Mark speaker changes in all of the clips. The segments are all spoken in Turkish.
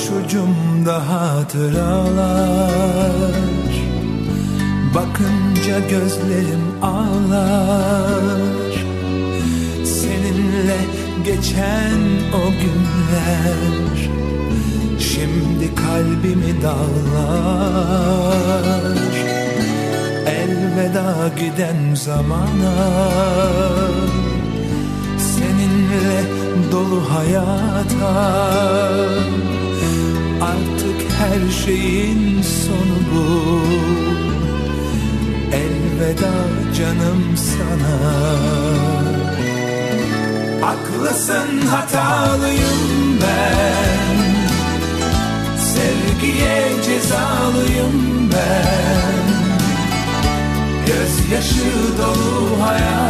Speaker 1: Aklımda hatıralar. Bakınca gözlerim ağlar. Seninle geçen o günler. Şimdi kalbimi dağlar. Elveda giden zamana. Seninle dolu hayata şeyin sonu bu. Elveda canım sana. Haklısın hatalıyım ben. Sevgiye cezalıyım ben. Gözyaşı dolu hayata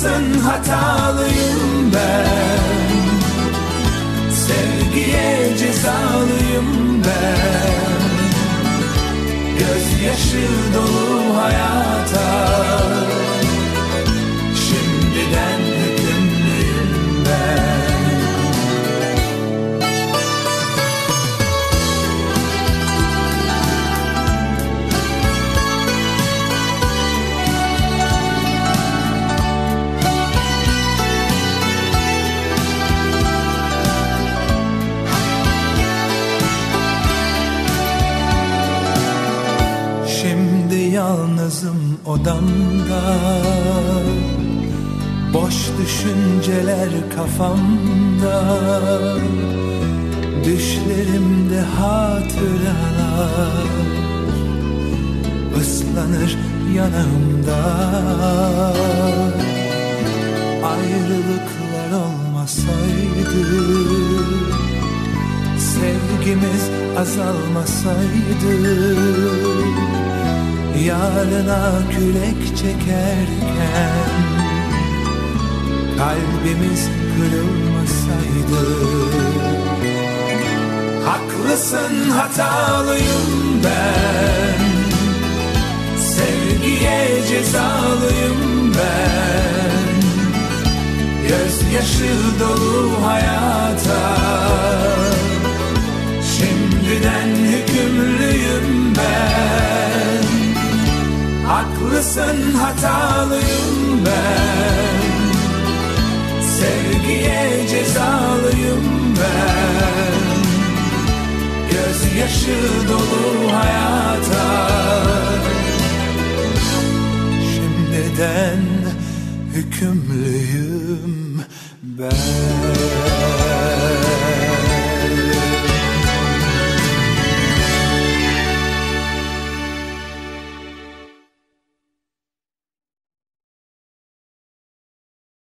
Speaker 1: Haklısın hatalıyım ben. Sevgiye cezalıyım ben. Gözyaşı dolu hayata odamda. Boş düşünceler kafamda. Düşlerimde hatıralar ıslanır yanımda. Ayrılıklar olmasaydı Sevgimiz azalmasaydı Yarına kürek çekerken Kalbimiz kırılmasaydı. Haklısın hatalıyım ben. Sevgiye cezalıyım ben. Gözyaşı dolu hayata Haklısın hatalıyım ben. Sevgiye cezalıyım ben. Gözyaşı dolu hayata. Şimdiden hükümlüyüm ben